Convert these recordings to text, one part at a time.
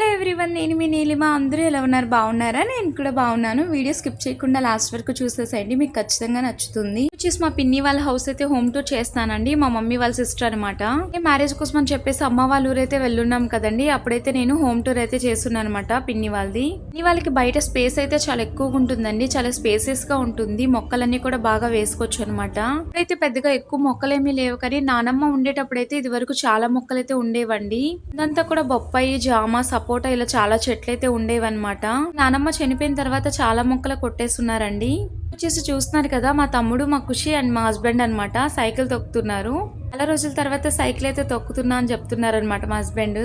Hello everyone నేను మీ నీలిమ అందరూ ఎలా ఉన్నారు? బాగున్నారా? నేను కూడా బాగున్నాను. వీడియో స్కిప్ చేయకుండా లాస్ట్ వరకు చూసేసేయండి మీకు ఖచ్చితంగా నచ్చుతుంది. వచ్చేసి మా పిన్ని వాళ్ళ హౌస్ అయితే హోమ్ టూర్ చేస్తానండి మా మమ్మీ వాళ్ళ సిస్టర్ అనమాట మ్యారేజ్ కోసం అని చెప్పేసి అమ్మ వాళ్ళ ఊరైతే వెళ్ళున్నాం కదండి అప్పుడైతే నేను హోమ్ టూర్ అయితే చేస్తున్నాను అనమాట పిన్ని వాళ్ళది. పిన్ని వాళ్ళకి బయట స్పేస్ అయితే చాలా ఎక్కువగా ఉంటుందండి చాలా స్పేసెస్గా ఉంటుంది మొక్కలన్నీ కూడా బాగా వేసుకోవచ్చు అనమాట అయితే పెద్దగా ఎక్కువ మొక్కలేమీ లేవు కానీ నానమ్మ ఉండేటప్పుడు అయితే ఇది వరకు చాలా మొక్కలు అయితే ఉండేవండి. ఇదంతా కూడా బొప్పాయి జామ సపోటా ఇలా చాలా చెట్లు అయితే ఉండేవన్నమాట. నానమ్మ చనిపోయిన తర్వాత చాలా మొక్కలు కొట్టేస్తున్నారండి. వచ్చేసి చూస్తున్నారు కదా మా తమ్ముడు మా ఖుషి అండ్ మా హస్బెండ్ అన్నమాట సైకిల్ తొక్కుతున్నారు. చాలా రోజుల తర్వాత సైకిల్ అయితే తొక్కుతున్నా అని చెప్తున్నారు అనమాట మా హస్బెండ్.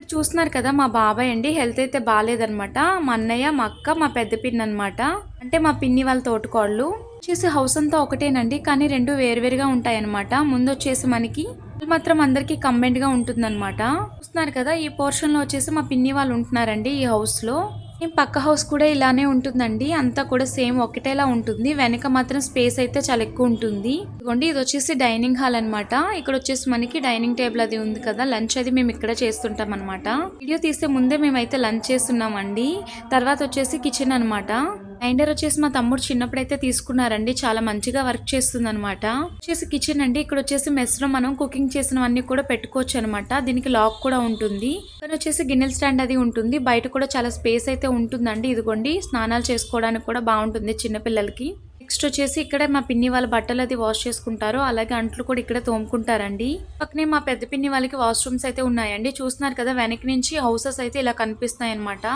చూస్తున్నారు కదా మా బాబాయ్ అండి హెల్త్ అయితే బాగాలేదనమాట మా అన్నయ్య మా అక్క మా పెద్ద పిన్ని అనమాట అంటే మా పిన్ని వాళ్ళ తోటకోళ్ళు. వచ్చేసి హౌస్ అంతా ఒకటేనండి కానీ రెండు వేరువేరుగా ఉంటాయన్నమాట. ముందు వచ్చేసి మనకి ఇది మాత్రం అందరికి కంబైండ్గా ఉంటుందన్నమాట. చూస్తున్నారు కదా ఈ పోర్షన్లో వచ్చేసి మా పిన్ని వాళ్ళు ఉంటున్నారండి ఈ హౌస్లో. ఈ పక్క హౌస్ కూడా ఇలానే ఉంటుందండి. అంతా కూడా సేమ్ ఒకటేలా ఉంటుంది. వెనక మాత్రం స్పేస్ అయితే చాలా ఎక్కువ ఉంటుంది. ఇదిగోండి ఇది వచ్చేసి డైనింగ్ హాల్ అన్నమాట. ఇక్కడ వచ్చేసి మనకి డైనింగ్ టేబుల్ అది ఉంది కదా లంచ్ అది మేము ఇక్కడ చేస్తుంటాం అనమాట వీడియో తీసే ముందే మేమైతే లంచ్ చేస్తున్నామండి. తర్వాత వచ్చేసి కిచెన్ అన్నమాట. గ్రైండర్ వచ్చేసి మా తమ్ముడు చిన్నప్పుడు అయితే తీసుకున్నారండి. చాలా మంచిగా వర్క్ చేస్తుంది అనమాట వచ్చేసి కిచెన్ అండి. ఇక్కడ వచ్చేసి మెస్లో మనం కుకింగ్ చేసినవన్నీ కూడా పెట్టుకోవచ్చు అనమాట దీనికి లాక్ కూడా ఉంటుంది. ఇక్కడ వచ్చేసి గిన్నెల స్టాండ్ అది ఉంటుంది. బయట కూడా చాలా స్పేస్ అయితే ఉంటుందండి. ఇదిగోండి స్నానాలు చేసుకోవడానికి కూడా బాగుంటుంది చిన్నపిల్లలకి నెక్స్ట్ వచ్చేసి ఇక్కడ మా పిన్ని వాళ్ళ బట్టలు అది వాష్ చేసుకుంటారు. అలాగే అంట్లు కూడా ఇక్కడ తోముకుంటారండి. పక్కనే మా పెద్ద పిన్ని వాళ్ళకి వాష్రూమ్స్ అయితే ఉన్నాయండి. చూస్తున్నారు కదా వెనక నుంచి హౌసెస్ అయితే ఇలా కనిపిస్తున్నాయి అనమాట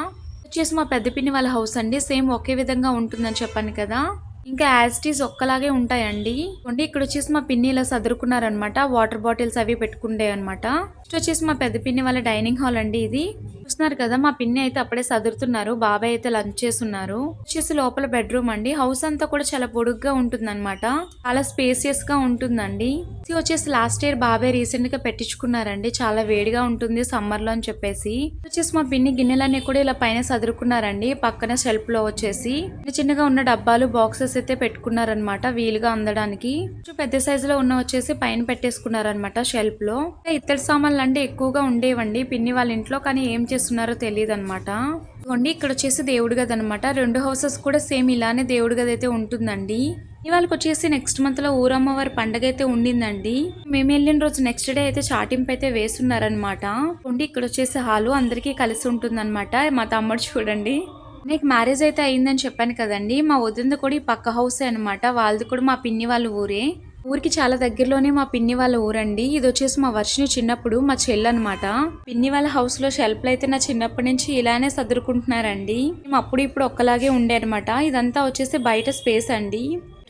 వచ్చేసి మా పెద్ద పిన్ని వాళ్ళ హౌస్ అండి. సేమ్ ఒకే విధంగా ఉంటుందని చెప్పాను కదా. ఇంకా యాజిటీస్ ఒక్కలాగే ఉంటాయండి. అంటే ఇక్కడ వచ్చేసి మా పిన్ని ఇలా సదురుకున్నారనమాట. వాటర్ బాటిల్స్ అవి పెట్టుకుండే అనమాట. నెక్స్ట్ వచ్చేసి మా పెద్ద పిన్ని వాళ్ళ డైనింగ్ హాల్ అండి ఇది. చూస్తున్నారు కదా మా పిన్ని అయితే అప్పుడే సదురుతున్నారు. బాబాయ్ అయితే లంచ్ చేస్తున్నారు. వచ్చేసి లోపల బెడ్రూమ్ అండి. హౌస్ అంతా కూడా చాలా పొడుగ్గా ఉంటుందన్నమాట. చాలా స్పేసియస్గా ఉంటుందండి. ఇది వచ్చేసి లాస్ట్ ఇయర్ బాబాయ్ రీసెంట్గా పెట్టించుకున్నారండి. చాలా వేడిగా ఉంటుంది సమ్మర్లో అని చెప్పేసి. వచ్చేసి మా పిన్ని గిన్నెలన్నీ కూడా ఇలా పైన సదురుకున్నారండి. పక్కన షెల్ఫ్లో వచ్చేసి. చిన్న చిన్నగా ఉన్న డబ్బాలు బాక్సెస్ అయితే పెట్టుకున్నారనమాట వీలుగా అందడానికి. కొంచెం పెద్ద సైజులో ఉన్న వచ్చేసి పైన పెట్టేసుకున్నారనమాట షెల్ఫ్లో. ఇత్తడి సామాన్లు అంటే ఎక్కువగా ఉండేవండి పిన్ని వాళ్ళ ఇంట్లో కానీ ఏం చేస్తున్నారో తెలియదు అనమాట ఇదిగోండి ఇక్కడ వచ్చేసి దేవుడి గది అనమాట రెండు హౌసెస్ కూడా సేమ్ ఇలానే దేవుడి గది అయితే ఉంటుందండి. ఇవాళకి వచ్చేసి నెక్స్ట్ మంత్లో ఊరమ్మవారి పండగ అయితే ఉండిందండి. మేము వెళ్ళిన రోజు నెక్స్ట్ డే అయితే చాటింపు అయితే వేస్తున్నారనమాట ఉండి ఇక్కడ వచ్చేసి హాలు అందరికీ కలిసి ఉంటుందన్నమాట. మా తమ్ముడు చూడండి. నీకు మ్యారేజ్ అయితే అయిందని చెప్పాను కదండి. మా వదినది కూడా ఈ పక్క హౌసే అనమాట వాళ్ళది కూడా మా పిన్ని వాళ్ళ ఊరే. ఊరికి చాలా దగ్గరలోనే మా పిన్ని వాళ్ళ ఊరండి. ఇది వచ్చేసి మా వర్షిని చిన్నప్పుడు మా చెల్లి అనమాట పిన్ని వాళ్ళ హౌస్లో షెల్ఫ్లు అయితే నా చిన్నప్పటి నుంచి ఇలానే సదురుకుంటున్నారండి. మేము అప్పుడు ఇప్పుడు ఒక్కలాగే ఉండే అనమాట ఇదంతా వచ్చేసి బయట స్పేస్ అండి.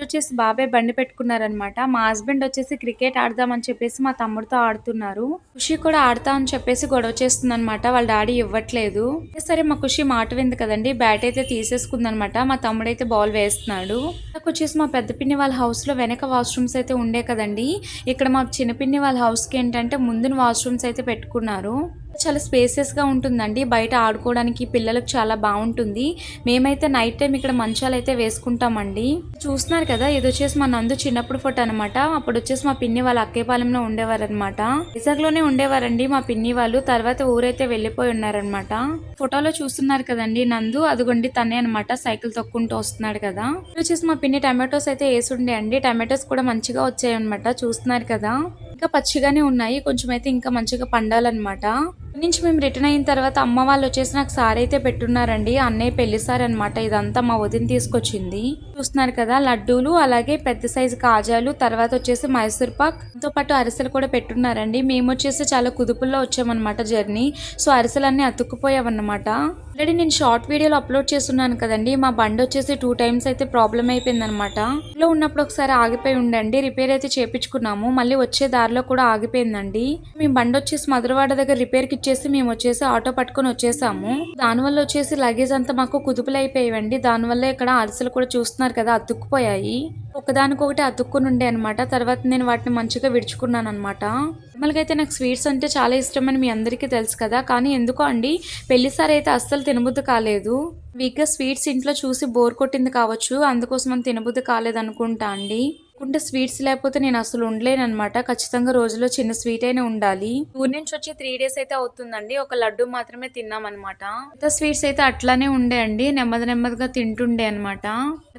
వచ్చేసి బాబాయ్ బండి పెట్టుకున్నారనమాట మా హస్బెండ్ వచ్చేసి క్రికెట్ ఆడదామని చెప్పేసి మా తమ్ముడితో ఆడుతున్నారు. ఖుషి కూడా ఆడతా అని చెప్పేసి గొడవ చేస్తుంది అనమాట వాళ్ళ డాడీ ఇవ్వట్లేదు. సరే మా ఖుషి మాట వింది కదండి. బ్యాట్ అయితే తీసేసుకుందనమాట మా తమ్ముడైతే బాల్ వేస్తున్నాడు. నాకు వచ్చేసి మా పెద్ద పిన్ని వాళ్ళ హౌస్లో వెనక వాష్రూమ్స్ అయితే ఉండే కదండి. ఇక్కడ మా చిన్న పిన్ని వాళ్ళ హౌస్కి ఏంటంటే ముందున వాష్రూమ్స్ అయితే పెట్టుకున్నారు. చాలా స్పేసెస్గా ఉంటుందండి. బయట ఆడుకోవడానికి పిల్లలకు చాలా బాగుంటుంది. మేమైతే నైట్ టైం ఇక్కడ మంచాలు అయితే వేసుకుంటామండి. చూస్తున్నారు కదా ఇది వచ్చేసి మా నందు చిన్నప్పుడు ఫోటో అనమాట అప్పుడు వచ్చేసి మా పిన్ని వాళ్ళు అక్కేపాలెంలో ఉండేవారు అనమాట విశాఖలోనే ఉండేవారండి మా పిన్ని వాళ్ళు. తర్వాత ఊరైతే వెళ్ళిపోయి ఉన్నారనమాట ఫోటోలో చూస్తున్నారు కదండి నందు అదిగోండి తనే అనమాట సైకిల్ తొక్కుంటూ వస్తున్నాడు కదా. వచ్చేసి మా పిన్ని టమాటోస్ అయితే వేసుండే అండి. టమాటోస్ కూడా మంచిగా వచ్చాయి అనమాట చూస్తున్నారు కదా. ఇంకా పచ్చిగానే ఉన్నాయి. కొంచెం అయితే ఇంకా మంచిగా పండాలన్నమాట. నుంచి మేము రిటర్న్ అయిన తర్వాత అమ్మ వాళ్ళు వచ్చేసి నాకు సారీ అయితే పెట్టున్నారండి అన్నయ్య పెళ్ళి సారీ అనమాట ఇదంతా మా వదిన తీసుకొచ్చింది. చూస్తున్నారు కదా లడ్డూలు అలాగే పెద్ద సైజు కాజాలు తర్వాత వచ్చేసి మైసూర్ పాక్. తో పాటు అరిసెలు కూడా పెట్టున్నారండి. మేము వచ్చేసి చాలా కుదుపుల్లో వచ్చామన్నమాట జర్నీ. సో అరిసెలన్నీ అతుక్కుపోయావన్నమాట ఆల్రెడీ నేను షార్ట్ వీడియోలో అప్లోడ్ చేస్తున్నాను కదండి. మా బండి వచ్చేసి టూ టైమ్స్ అయితే ప్రాబ్లం అయిపోయింది అనమాట లో ఉన్నప్పుడు ఒకసారి ఆగిపోయి ఉండండి. రిపేర్ అయితే చేపించుకున్నాము. మళ్ళీ వచ్చే దారిలో కూడా ఆగిపోయిందండి. మేము బండి వచ్చేసి మధురవాడ దగ్గర రిపేర్కి ఇచ్చేసి మేము వచ్చేసి ఆటో పట్టుకొని వచ్చేసాము. దానివల్ల వచ్చేసి లగేజ్ అంతా మాకు కుదుపులు అయిపోయాయండి దానివల్ల ఇక్కడ అరిసెలు కూడా చూస్తున్నారు కదా అతుక్కుపోయాయి. ఒకదానికొకటి అతుక్కుని ఉండే అనమాట తర్వాత నేను వాటిని మంచిగా విడుచుకున్నాను అనమాట నార్మల్గా అయితే నాకు స్వీట్స్ అంటే చాలా ఇష్టం అని మీ అందరికీ తెలుసు కదా కానీ ఎందుకో అండి పెళ్ళిసారి అయితే అస్సలు తినబుద్ధి కాలేదు. వీక్గా స్వీట్స్ ఇంట్లో చూసి బోర్ కొట్టింది కావచ్చు అందుకోసం అని తినబుద్ధి కాలేదు అనుకుంటా అండి. లేకుంటే స్వీట్స్ లేకపోతే నేను అసలు ఉండలేను అనమాట ఖచ్చితంగా రోజులో చిన్న స్వీట్ అయినా ఉండాలి. ఊరి నుంచి వచ్చి త్రీ డేస్ అయితే అవుతుందండి. ఒక లడ్డు మాత్రమే తిన్నాం అనమాట స్వీట్స్ అయితే అట్లానే ఉండే అండి. నెమ్మది నెమ్మదిగా తింటుండే అనమాట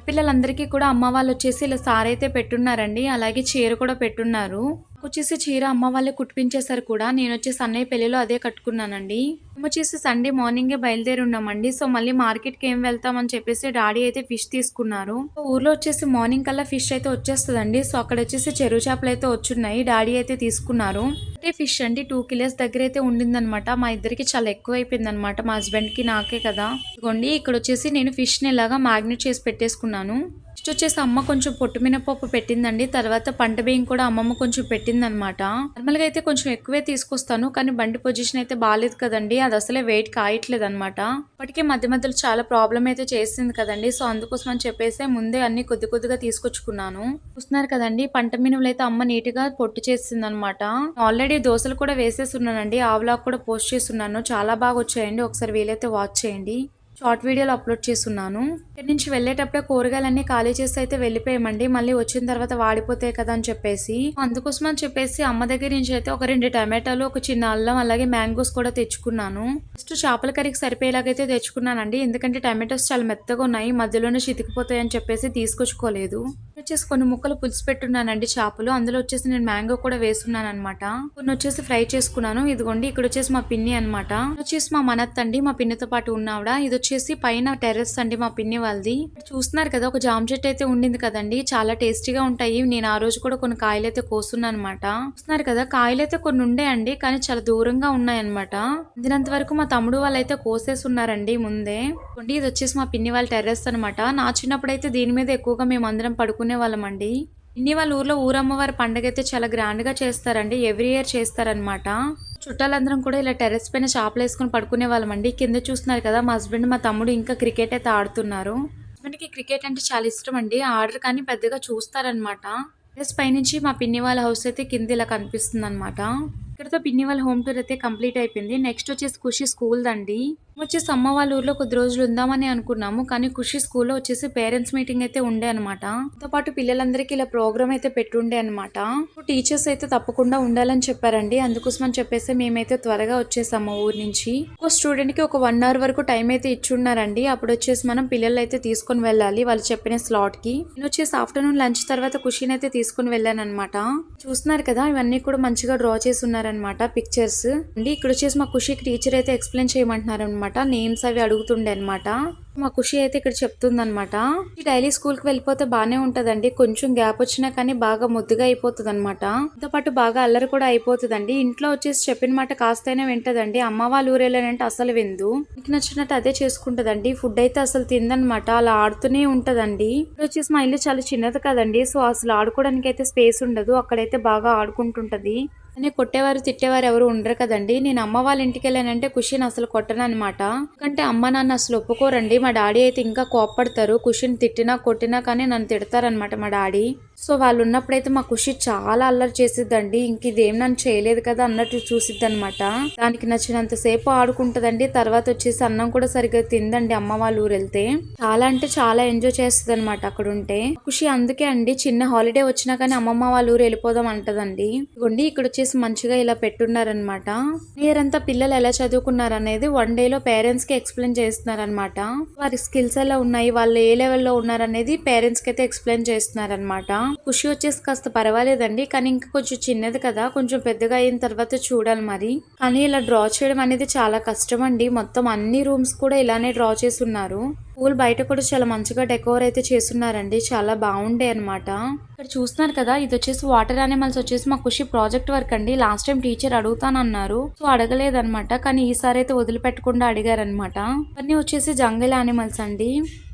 పిల్లలందరికీ కూడా అమ్మ వాళ్ళు వచ్చేసి ఇలా సార్ అయితే పెట్టున్నారండి. అలాగే చీర కూడా పెట్టున్నారు. వచ్చేసి చీర అమ్మ వాళ్ళే కుట్టించేశారు కూడా. నేను వచ్చేసి అన్నయ్య పెళ్ళిలో అదే కట్టుకున్నానండి. మేము వచ్చేసి సండే మార్నింగే బయలుదేరి ఉన్నామండి సో మళ్ళీ మార్కెట్కి ఏం వెళ్తామని చెప్పేసి డాడీ అయితే ఫిష్ తీసుకున్నారు. ఊర్లో వచ్చేసి మార్నింగ్ కల్లా ఫిష్ అయితే వచ్చేస్తుందండి. సో అక్కడ వచ్చేసి చెరువు చేపలు అయితే వచ్చున్నాయి. డాడీ అయితే తీసుకున్నారు. అంటే ఫిష్ అండి టూ కిలోస్ దగ్గర అయితే ఉండిందనమాట. మా ఇద్దరికి చాలా ఎక్కువ అయిపోయింది అనమాట మా హస్బెండ్కి నాకే కదా. ఇదిగోండి ఇక్కడ వచ్చేసి నేను ఫిష్ని ఇలాగా మ్యాగ్నెట్ చేసి పెట్టేసుకున్నాను. ఫస్ట్ వచ్చేసి అమ్మ కొంచెం పొట్టు మినపప్పు పెట్టిందండి. తర్వాత పంట బియ్యం కూడా అమ్మమ్మ కొంచెం పెట్టిందనమాట నార్మల్గా అయితే కొంచెం ఎక్కువే తీసుకొస్తాను కానీ బండి పొజిషన్ అయితే బాగాలేదు కదండి. అది అసలే వెయిట్ కాయట్లేదు అనమాట ఇప్పటికే మధ్య మధ్యలో చాలా ప్రాబ్లం అయితే చేసింది కదండి. సో అందుకోసం అని చెప్పేసి ముందే అన్ని కొద్ది కొద్దిగా తీసుకొచ్చుకున్నాను. చూస్తున్నారు కదండి పంట మినుములు అయితే అమ్మ నీట్గా పొట్టు చేసింది అనమాట ఆల్రెడీ దోశలు కూడా వేసేస్తున్నానండి. ఆ కూడా పోస్ట్ చేస్తున్నాను. చాలా బాగా వచ్చాయండి. ఒకసారి వీలైతే వాచ్ చేయండి. షార్ట్ వీడియోలు అప్లోడ్ చేస్తున్నాను. ఇక్కడి నుంచి వెళ్ళేటప్పుడే కూరగాయలన్నీ ఖాళీ చేసి అయితే వెళ్ళిపోయామండి. మళ్ళీ వచ్చిన తర్వాత వాడిపోతాయి కదా అని చెప్పేసి. అందుకోసం అని చెప్పేసి అమ్మ దగ్గర నుంచి అయితే ఒక రెండు టమాటాలు ఒక చిన్న అల్లం అలాగే మ్యాంగోస్ కూడా తెచ్చుకున్నాను. ఫస్ట్ చేపల కర్రీకి సరిపోయేలాగైతే తెచ్చుకున్నానండి. ఎందుకంటే టమాటోస్ చాలా మెత్తగా ఉన్నాయి. మధ్యలోనే చితికిపోతాయి అని చెప్పేసి తీసుకొచ్చుకోలేదు. వచ్చేసి కొన్ని ముక్కలు పులుసు పెట్టున్నానండి చేపలు. అందులో వచ్చేసి నేను మ్యాంగో కూడా వేసుకున్నాను అనమాట కొన్ని వచ్చేసి ఫ్రై చేసుకున్నాను. ఇదిగోండి ఇక్కడ వచ్చేసి మా పిన్ని అనమాట వచ్చేసి మా మనత్ అండి మా పిన్నితో పాటు ఉన్నావిడ ఇది వచ్చేసి పైన టెర్రస్ అండి మా పిన్ని వాళ్ళది. చూస్తున్నారు కదా ఒక జామ చెట్టు అయితే ఉండింది కదండి. చాలా టేస్టీగా ఉంటాయి. నేను ఆ రోజు కూడా కొన్ని కాయలు అయితే కోస్తున్నాను అనమాట చూస్తున్నారు కదా కాయలు అయితే కొన్ని ఉండే అండి కానీ చాలా దూరంగా ఉన్నాయన్నమాట అందినంత వరకు మా తమ్ముడు వాళ్ళు అయితే కోసేసి ఉన్నారండి ముందే ఇది వచ్చేసి మా పిన్ని వాళ్ళ టెర్రస్ అనమాట నా చిన్నప్పుడు అయితే దీని మీద ఎక్కువగా మేము అందరం పడుకునే వాళ్ళమండి. ఇన్ని వాళ్ళ ఊర్లో ఊరమ్మవారి పండుగ అయితే చాలా గ్రాండ్గా చేస్తారండి. ఎవ్రీ ఇయర్ చేస్తారనమాట చుట్టాలందరం కూడా ఇలా టెర్రస్ పైన చేపలు వేసుకొని పడుకునే వాళ్ళమండి. కింద చూస్తున్నారు కదా మా హస్బెండ్ మా తమ్ముడు ఇంకా క్రికెట్ అయితే ఆడుతున్నారు. హస్బెండ్కి క్రికెట్ అంటే చాలా ఇష్టం అండి ఆర్డర్ కానీ పెద్దగా చూస్తారనమాట టెరెస్ పైనుంచి మా పిన్ని వాళ్ళ హౌస్ అయితే కింద ఇలా కనిపిస్తుంది అనమాట ఇక్కడతో పిన్ని వాళ్ళ హోమ్ టూర్ అయితే కంప్లీట్ అయిపోయింది. నెక్స్ట్ వచ్చేసి ఖుషి స్కూల్ దండి వచ్చేసి అమ్మ వాళ్ళ ఊర్లో కొద్ది రోజులు ఉందామని అనుకున్నాము కానీ ఖుషి స్కూల్లో వచ్చేసి పేరెంట్స్ మీటింగ్ అయితే ఉండే అనమాట తో పాటు పిల్లలందరికీ ఇలా ప్రోగ్రామ్ అయితే పెట్టుండే అనమాట టీచర్స్ అయితే తప్పకుండా ఉండాలని చెప్పారండి. అందుకోసం అని చెప్పేసి మేమైతే త్వరగా వచ్చేసాము ఊరి నుంచి. ఒక స్టూడెంట్కి ఒక వన్ అవర్ వరకు టైం అయితే ఇచ్చున్నారండి. అప్పుడు వచ్చేసి మనం పిల్లలు అయితే తీసుకొని వెళ్ళాలి వాళ్ళు చెప్పిన స్లాట్కి నేను వచ్చేసి ఆఫ్టర్నూన్ లంచ్ తర్వాత ఖుషిని అయితే తీసుకొని వెళ్ళాను అనమాట చూస్తున్నారు కదా ఇవన్నీ కూడా మంచిగా డ్రా చేసి ఉన్నారనమాట పిక్చర్స్. అండి ఇక్కడ వచ్చేసి మా ఖుషికి టీచర్ అయితే ఎక్స్ప్లెయిన్ చేయమంటున్నారు అనమాట నేమ్స్ అవి అడుగుతుండే అనమాట మా ఖుషి అయితే ఇక్కడ చెప్తుందనమాట డైలీ స్కూల్కి వెళ్ళిపోతే బాగానే ఉంటదండి. కొంచెం గ్యాప్ వచ్చినా కానీ బాగా ముద్దుగా అయిపోతుంది అనమాట దాంతో పాటు బాగా అల్లరి కూడా అయిపోతుందండి. ఇంట్లో వచ్చేసి చెప్పిన మాట కాస్తైనా వింటదండి. అమ్మ వాళ్ళు ఊరు అసలు విందు. మీకు నచ్చినట్టు అదే చేసుకుంటదండి. ఫుడ్ అయితే అసలు తిందనమాట అలా ఆడుతూనే ఉంటదండి. ఇప్పుడు వచ్చేసి మా ఇల్లు చాలా చిన్నది కదండి. సో అసలు ఆడుకోవడానికి అయితే స్పేస్ ఉండదు. అక్కడైతే బాగా ఆడుకుంటుంటది. అని కొట్టేవారు తిట్టేవారు ఎవరు ఉండరు కదండి. నేను అమ్మ వాళ్ళ ఇంటికి వెళ్ళానంటే ఖుషిని అసలు కొట్టను అనమాట ఎందుకంటే అమ్మ నాన్న అసలు ఒప్పుకోరండి. మా డాడీ అయితే ఇంకా కోప్పడతారు. ఖుషిని తిట్టినా కొట్టినా కానీ నన్ను తిడతారనమాట మా డాడీ. సో వాళ్ళు ఉన్నప్పుడైతే మా ఖుషి చాలా అల్లరి చేసిద్దండి. ఇంక ఇదేం నన్ను చేయలేదు కదా అన్నట్టు చూసిద్ది అనమాట దానికి నచ్చినంత సేపు ఆడుకుంటదండి. తర్వాత వచ్చేసి అన్నం కూడా సరిగ్గా తిందండి అమ్మ వాళ్ళ ఊరు వెళ్తే చాలా అంటే చాలా ఎంజాయ్ చేస్తుంది అనమాట అక్కడ ఉంటే ఖుషి అందుకే అండి చిన్న హాలిడే వచ్చినా కానీ అమ్మమ్మ వాళ్ళ ఊరు వెళ్ళిపోదాం అంటదండి. ఇక్కడ వచ్చేసి మంచిగా ఇలా పెట్టున్నారనమాట ఇయర్ అంతా పిల్లలు ఎలా చదువుకున్నారు అనేది వన్ డే లో పేరెంట్స్కి ఎక్స్ప్లెయిన్ చేస్తున్నారనమాట వారి స్కిల్స్ ఎలా ఉన్నాయి వాళ్ళు ఏ లెవెల్లో ఉన్నారనేది పేరెంట్స్కి అయితే ఎక్స్ప్లెయిన్ చేస్తున్నారనమాట ఖుషి వచ్చేసి కాస్త పర్వాలేదండి కానీ ఇంకా కొంచెం చిన్నది కదా కొంచెం పెద్దగా అయిన తర్వాత చూడాలి మరి. కానీ ఇలా డ్రా చేయడం అనేది చాలా కష్టం అండి మొత్తం అన్ని రూమ్స్ కూడా ఇలానే డ్రా చేసి ఉన్నారు. స్కూల్ బయట కూడా చాలా మంచిగా డెకోర్ అయితే చేస్తున్నారండి. చాలా బాగుండే అన్నమాట. ఇక్కడ చూస్తున్నారు కదా ఇది వచ్చేసి వాటర్ యానిమల్స్ వచ్చేసి మా ఖుషి ప్రాజెక్ట్ వర్క్ అండి. లాస్ట్ టైం టీచర్ అడుగుతానన్నారు. సో అడగలేదనమాట కానీ ఈసారి అయితే వదిలిపెట్టకుండా అడిగారనమాట ఇవన్నీ వచ్చేసి జంగల్ యానిమల్స్ అండి.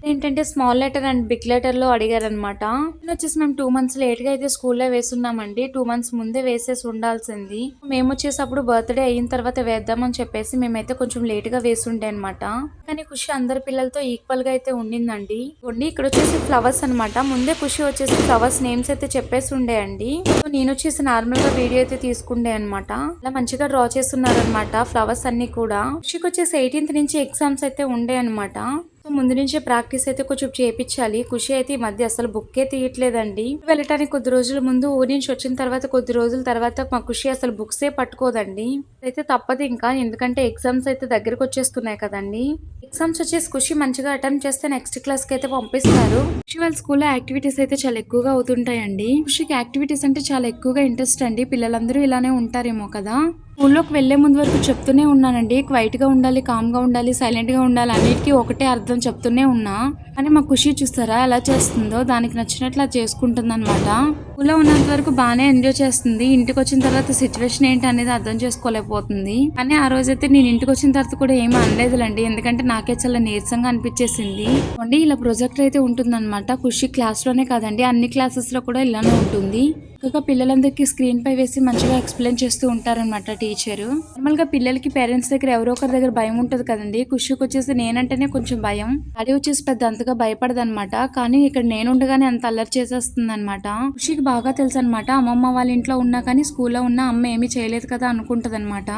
ఏంటంటే స్మాల్ లెటర్ అండ్ బిగ్ లెటర్లో అడిగారనమాట వచ్చేసి మేము టూ మంత్స్ లేట్గా అయితే స్కూల్లో వేసున్నామండి. టూ మంత్స్ ముందే వేసేసి ఉండాల్సింది. మేము వచ్చేసప్పుడు బర్త్డే అయిన తర్వాత వేద్దామని చెప్పేసి మేమైతే కొంచెం లేట్గా వేసుండే అనమాట కానీ ఖుషి అందరి పిల్లలతో ఈక్వల్గా అయితే ఉండిందండి. ఉండి ఇక్కడ వచ్చేసి ఫ్లవర్స్ అనమాట ముందే ఖుషి వచ్చేసి ఫ్లవర్స్ నేమ్స్ అయితే చెప్పేసి ఉండే అండి. సో నేను వచ్చేసి నార్మల్గా వీడియో అయితే తీసుకుండే అనమాట అలా మంచిగా డ్రా చేస్తున్నారనమాట ఫ్లవర్స్ అన్ని కూడా. ఖుషికి వచ్చేసి ఎయిటీన్త్ నుంచి ఎగ్జామ్స్ అయితే ఉండే అనమాట సో ముందు నుంచే ప్రాక్టీస్ అయితే కొంచెం చేపించాలి. ఖుషి అయితే ఈ మధ్య అసలు బుక్కే తీయట్లేదండి. వెళ్ళటానికి కొద్ది రోజుల ముందు ఊరి నుంచి వచ్చిన తర్వాత కొద్ది రోజుల తర్వాత మా ఖుషి అసలు బుక్సే పట్టుకోదండి. అయితే తప్పదు ఇంకా ఎందుకంటే ఎగ్జామ్స్ అయితే దగ్గరకు వచ్చేస్తున్నాయి కదండి. ఎగ్జామ్స్ వచ్చేసి ఖుషి మంచిగా అటెంప్ట్ చేస్తే నెక్స్ట్ క్లాస్కి అయితే పంపిస్తారు. ఖుషి వాళ్ళ స్కూల్లో యాక్టివిటీస్ అయితే చాలా ఎక్కువగా అవుతుంటాయండి. ఖుషికి యాక్టివిటీస్ అంటే చాలా ఎక్కువగా ఇంట్రెస్ట్ అండి. పిల్లలందరూ ఇలానే ఉంటారేమో కదా. స్కూల్లోకి వెళ్ళే ముందు వరకు చెప్తూనే ఉన్నానండి. క్వైట్గా ఉండాలి కామ్గా ఉండాలి సైలెంట్గా ఉండాలి అన్నిటికీ ఒకటే అర్థం చెప్తూనే ఉన్నా. కానీ మా ఖుషి చూస్తారా? ఎలా చేస్తుందో? దానికి నచ్చినట్లు అది చేసుకుంటుంది అనమాట స్కూల్లో ఉన్నంత వరకు బాగానే ఎంజాయ్ చేస్తుంది. ఇంటికి వచ్చిన తర్వాత సిచ్యువేషన్ ఏంటి అనేది అర్థం చేసుకోలేకపోతుంది. కానీ ఆ రోజైతే నేను ఇంటికి వచ్చిన తర్వాత కూడా ఏమీ అనలేదులండి. ఎందుకంటే నాకే చాలా నీరసంగా అనిపించేసింది. అండి ఇలా ప్రొజెక్టర్ అయితే ఉంటుందన్నమాట. ఖుషి క్లాస్లోనే కాదండి. అన్ని క్లాసెస్లో కూడా ఇలానే ఉంటుంది. చక్కగా పిల్లలందరికీ స్క్రీన్ పై వేసి మంచిగా ఎక్స్ప్లెయిన్ చేస్తూ ఉంటారనమాట టీచర్ నార్మల్గా పిల్లలకి పేరెంట్స్ దగ్గర ఎవరో ఒకరి దగ్గర భయం ఉంటుంది కదండి. ఖుషికి వచ్చేసి నేనంటేనే కొంచెం భయం. అది వచ్చేసి పెద్ద అంతగా భయపడదు అనమాట కానీ ఇక్కడ నేను ఉండగానే అంత అల్లరి చేసేస్తుంది అనమాట ఖుషికి బాగా తెలుసు అనమాట అమ్మమ్మ వాళ్ళ ఇంట్లో ఉన్నా కానీ స్కూల్లో ఉన్న అమ్మ ఏమీ చేయలేదు కదా అనుకుంటది అనమాట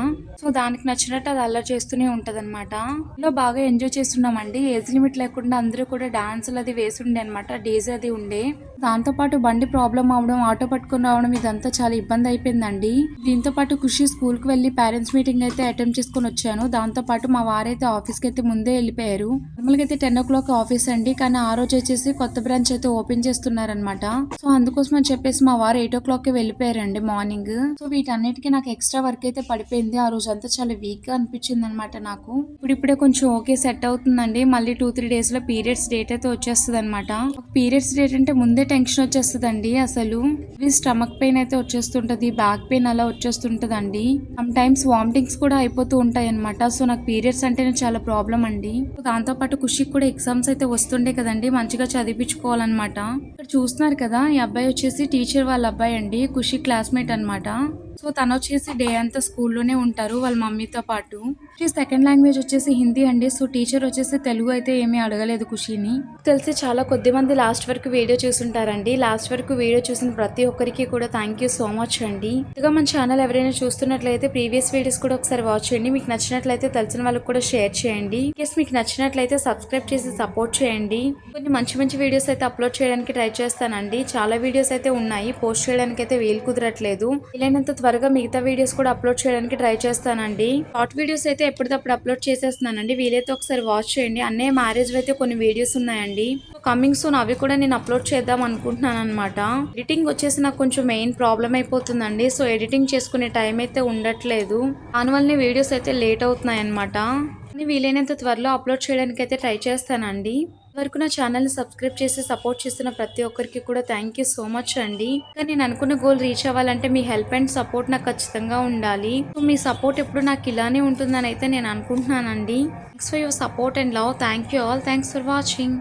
సో దానికి నచ్చినట్టు అది అల్లరి చేస్తూనే ఉంటది అనమాట లో బాగా ఎంజాయ్ చేస్తున్నామండి. ఏజ్ లిమిట్ లేకుండా అందరూ కూడా డాన్సులు అది వేసి ఉండే అనమాట డీజే అది ఉండే. దాంతో పాటు బండి ప్రాబ్లం అవడం ఆటో పట్టుకుని రావడం ఇదంతా చాలా ఇబ్బంది అయిపోయిందండి. దీంతో పాటు ఖుషి స్కూల్కి వెళ్ళి పేరెంట్స్ మీటింగ్ అయితే అటెండ్ చేసుకొని వచ్చాను. దాంతో పాటు మా వారైతే ఆఫీస్కి అయితే ముందే వెళ్ళిపోయారు. నార్మల్గా అయితే టెన్ ఓ క్లాక్ ఆఫీస్ అండి. కానీ ఆ రోజు వచ్చేసి కొత్త బ్రాంచ్ అయితే ఓపెన్ చేస్తున్నారనమాట సో అందుకోసం అని చెప్పేసి మా వారు ఎయిట్ ఓ క్లాక్కి వెళ్ళిపోయారండి మార్నింగ్. సో వీటన్నిటికీ నాకు ఎక్స్ట్రా వర్క్ అయితే పడిపోయింది. ఆ రోజు అంతా చాలా వీక్గా అనిపించింది అనమాట నాకు. ఇప్పుడు ఇప్పుడే కొంచెం ఓకే సెట్ అవుతుందండి. మళ్ళీ టూ త్రీ డేస్లో పీరియడ్స్ డేట్ అయితే వచ్చేస్తుంది అనమాట పీరియడ్స్ డేట్ అంటే ముందే టెన్షన్ వచ్చేస్తుందండి అసలు. స్టమక్ పెయిన్ అయితే వచ్చేస్తుంటుంది బ్యాక్ పెయిన్ అలా వచ్చేస్తుంటదండి. సమ్ టైమ్స్ వామిటింగ్స్ కూడా అయిపోతూ ఉంటాయి అనమాట సో నాకు పీరియడ్స్ అంటేనే చాలా ప్రాబ్లం అండి. దాంతో పాటు ఖుషికి కూడా ఎగ్జామ్స్ అయితే వస్తుండే కదండి మంచిగా చదివించుకోవాలన్నమాట. ఇక్కడ చూస్తున్నారు కదా ఈ అబ్బాయి వచ్చేసి టీచర్ వాళ్ళ అబ్బాయి అండి ఖుషి క్లాస్మేట్ అనమాట సో తను వచ్చేసి డే అంతా స్కూల్లోనే ఉంటారు వాళ్ళ మమ్మీతో పాటు. సెకండ్ లాంగ్వేజ్ వచ్చేసి హిందీ అండి. సో టీచర్ వచ్చేసి తెలుగు అయితే ఏమీ అడగలేదు ఖుషిని. తెలిసి చాలా కొద్ది మంది లాస్ట్ వరకు వీడియో చూసుంటారండి. లాస్ట్ వరకు వీడియో చూసిన ప్రతి ఒక్కరికి కూడా థ్యాంక్ యూ సో మచ్ అండి. ఇదిగా మన ఛానల్ ఎవరైనా చూస్తున్నట్లయితే ప్రీవియస్ వీడియోస్ కూడా ఒకసారి వాచ్ చేయండి. మీకు నచ్చినట్లయితే తెలిసిన వాళ్ళకి కూడా షేర్ చేయండి. కేస్ మీకు నచ్చినట్లయితే సబ్స్క్రైబ్ చేసి సపోర్ట్ చేయండి. కొన్ని మంచి మంచి వీడియోస్ అయితే అప్లోడ్ చేయడానికి ట్రై చేస్తానండి. చాలా వీడియోస్ అయితే ఉన్నాయి. పోస్ట్ చేయడానికి అయితే వీలు కుదరట్లేదు. వీలైనంత త్వరగా మిగతా వీడియోస్ కూడా అప్లోడ్ చేయడానికి ట్రై చేస్తానండి. షార్ట్ వీడియోస్ అయితే ఎప్పటికప్పుడు అప్లోడ్ చేసేస్తున్నానండి. వీలైతే ఒకసారి వాచ్ చేయండి. అన్నయ్య మ్యారేజ్ అయితే కొన్ని వీడియోస్ ఉన్నాయండి. కమింగ్ సూన్ అవి కూడా నేను అప్లోడ్ చేద్దాం అనుకుంటున్నాను అనమాట ఎడిటింగ్ వచ్చేసి నాకు కొంచెం మెయిన్ ప్రాబ్లం అయిపోతుందండి. సో ఎడిటింగ్ చేసుకునే టైం అయితే ఉండట్లేదు. దానివల్లనే వీడియోస్ అయితే లేట్ అవుతున్నాయి అనమాట వీలైనంత త్వరలో అప్లోడ్ చేయడానికి అయితే ట్రై చేస్తానండి. వరకు నా ఛానల్ సబ్స్క్రైబ్ చేసి సపోర్ట్ చేస్తున్న ప్రతి ఒక్కరికి కూడా థ్యాంక్ యూ సో మచ్ అండి. కానీ నేను అనుకున్న గోల్ రీచ్ అవ్వాలంటే మీ హెల్ప్ అండ్ సపోర్ట్ నాకు ఖచ్చితంగా ఉండాలి. సో మీ సపోర్ట్ ఎప్పుడు నాకు ఇలానే ఉంటుందని అయితే నేను అనుకుంటున్నానండి. Thanks for your support and love thank you all thanks for watching